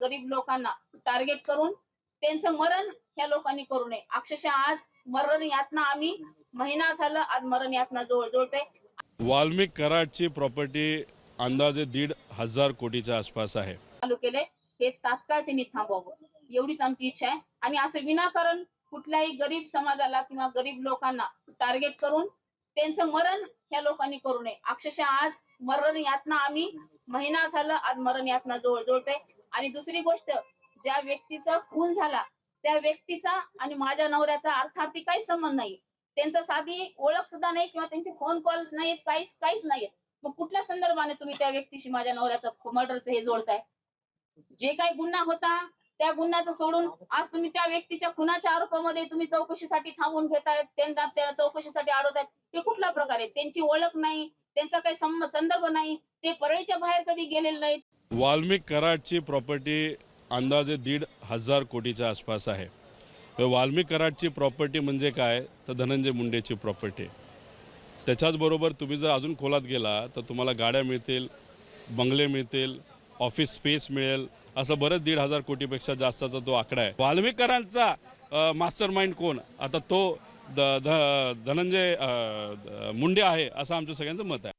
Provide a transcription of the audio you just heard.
गरीब लोकांना टार्गेट करून त्यांचं मरण ह्या लोकांनी करू नये. अक्षरशः आज मरण यातना आम्ही महिना झालं आज मरण यातना जवळ जोडते वाल्मिक कराडची प्रॉपर्टी अंदाजे दीड हजार कोटीच्या आसपास आहे. चालू केले हे तात्काळ त्यांनी थांबवावं. एवढीच आमची इच्छा आहे. आणि असं विनाकारण कुठल्याही गरीब समाजाला किंवा गरीब लोकांना टार्गेट करून त्यांचं मरण ह्या लोकांनी करू नये. अक्षरशः आज मरण यातना आम्ही महिना झालं आज मरण यातना जवळ जोडते आणि दुसरी गोष्ट ज्या व्यक्तीचा खून झाला त्या व्यक्तीचा आणि माझ्या नवऱ्याचा अर्थार्थी काही संबंध नाही. त्यांचा साधी ओळख सुद्धा नाही किंवा त्यांचे फोन कॉल नाहीत काहीच काहीच नाहीत. मग कुठल्या संदर्भाने तुम्ही त्या व्यक्तीशी माझ्या नवऱ्याचं मर्डरचं हे जोडताय? जे काही गुन्हा होता त्या गुन्ह्याचं सोडून आज तुम्ही त्या व्यक्तीच्या खुनाच्या आरोपामध्ये तुम्ही चौकशीसाठी थांबवून घेतायत त्यांना त्या चौकशीसाठी अडवतायत ते कुठल्या प्रकारे? त्यांची ओळख नाही त्यांचा काही संदर्भ नाही ते परळीच्या बाहेर कधी गेलेले नाहीत? वाल्मिक कराडची प्रॉपर्टी अंदाजे दीड हजार कोटीच्या आसपास आहे. वाल्मिक कराडची प्रॉपर्टी म्हणजे काय? तर धनंजय मुंडेची प्रॉपर्टी. त्याच्याचबरोबर तुम्ही जर अजून खोलात गेला तर तुम्हाला गाड्या मिळतील बंगले मिळतील ऑफिस स्पेस मिळेल असं बरंच दीड हजार कोटीपेक्षा जास्तचा तो आकडा आहे. वाल्मिकरांचा मास्टर माइंड कोण? आता तो द ध धनंजय मुंडे आहे असं आमचं सगळ्यांचं मत आहे.